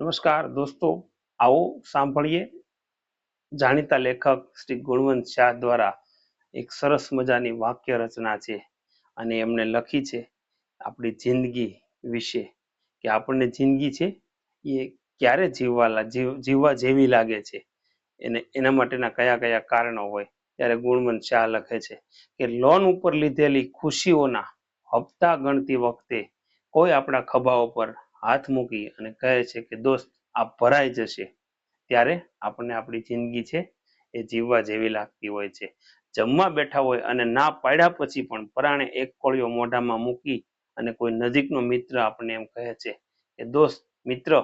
નમસ્કાર દોસ્તો, આવો સાંભળીએ. જાણીતા લેખક શ્રી ગુણવંત શાહ દ્વારા એક સરસ મજાની વાક્ય રચના છે અને એમણે લખી છે આપણી જિંદગી વિશે. કે આપણને જિંદગી છે એ ક્યારે જીવવા જીવ- જીવવા જેવી લાગે છે? એને, એના માટેના કયા કયા કારણો હોય? ત્યારે ગુણવંત શાહ લખે છે કે લોન ઉપર લીધેલી ખુશીઓના હપ્તા ગણતી વખતે કોઈ આપણા ખભા ઉપર હાથ મૂકી અને કહે છે કે, દોસ્ત આ ભરાઈ જશે. ત્યારે આપણને આપણી જિંદગી છે એ જીવવા જેવી લાગતી હોય છે. જમવા બેઠા હોય અને ના પાડ્યા પછી પણ પરાણે એક કોળિયો મોઢામાં મૂકી અને કોઈ નજીકનો મિત્ર આપણને એમ કહે છે કે, દોસ્ત, મિત્ર,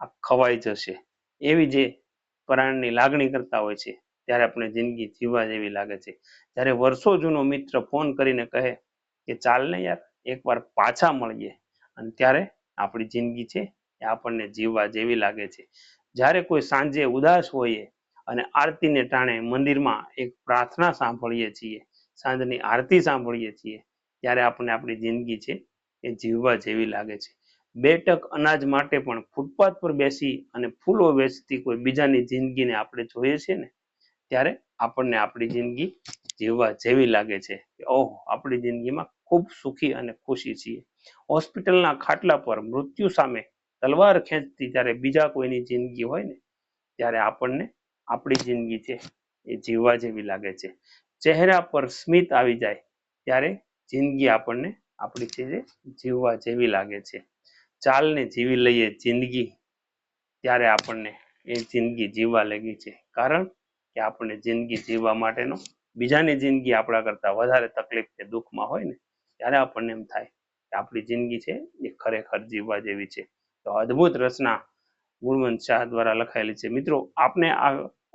આ ખવાઈ જશે. એવી જે પરાણની લાગણી કરતા હોય છે ત્યારે આપણે જિંદગી જીવવા જેવી લાગે છે. જ્યારે વર્ષો જૂનો મિત્ર ફોન કરીને કહે કે, ચાલ ને યાર એકવાર પાછા મળીએ. અને ત્યારે આપણી જિંદગી છે એ આપણને જીવવા જેવી લાગે છે. જ્યારે કોઈ સાંજે ઉદાસ હોઈએ અને આરતીને ટાણે મંદિરમાં એક પ્રાર્થના સાંભળીએ છીએ, સાંજની આરતી સાંભળીએ છીએ, ત્યારે આપણને આપણી જિંદગી છે એ જીવવા જેવી લાગે છે. બે ટક અનાજ માટે પણ ફૂટપાથ પર બેસી અને ફૂલો વેચતી કોઈ બીજાની જિંદગીને આપણે જોઈએ છીએ ને, ત્યારે આપણને આપણી જિંદગી જીવવા જેવી લાગે છે. કે ઓહો, આપણી જિંદગીમાં ખૂબ સુખી અને ખુશી છીએ. હોસ્પિટલના ખાટલા પર મૃત્યુ સામે તલવાર ખેંચતી જ્યારે બીજા કોઈની જિંદગી હોય ને, ત્યારે આપણને આપણી જિંદગી છે એ જીવવા જેવી લાગે છે. ચહેરા પર સ્મિત આવી જાય ત્યારે જિંદગી આપણને આપણી છે જે જીવવા જેવી લાગે છે. ચાલને જીવી લઈએ જિંદગી ત્યારે આપણને એ જિંદગી જીવવા લાગી છે. કારણ કે આપણને જિંદગી જીવવા માટેનો બીજાની જિંદગી આપણા કરતા વધારે તકલીફ કે દુઃખમાં હોય ને ત્યારે આપણને એમ થાય કે આપણી જિંદગી છે એ ખરેખર જીવવા જેવી છે. તો અદ્ભુત રચના ગુણવંત શાહ દ્વારા લખાયેલી છે. મિત્રો, આપને આ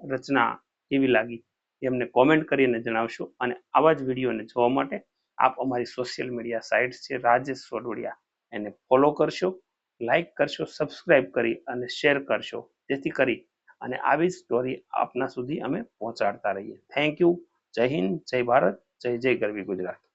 રચના કેવી લાગી? એ અમને કોમેન્ટ કરીને જણાવશો. અને આવા જ વિડીયોને જોવા માટે આપ અમારી સોશિયલ મીડિયા સાઇટ્સ છે રાજેશ સોડવડિયા એને ફોલો કરશો લાઈક કરશો સબસ્ક્રાઇબ કરી અને શેર કરશો. જેથી કરી અને આવી સ્ટોરી આપના સુધી અમે પહોંચાડતા રહીએ. થેન્ક યુ જય હિન્દ, જય ભારત, જય જય ગરવી ગુજરાત.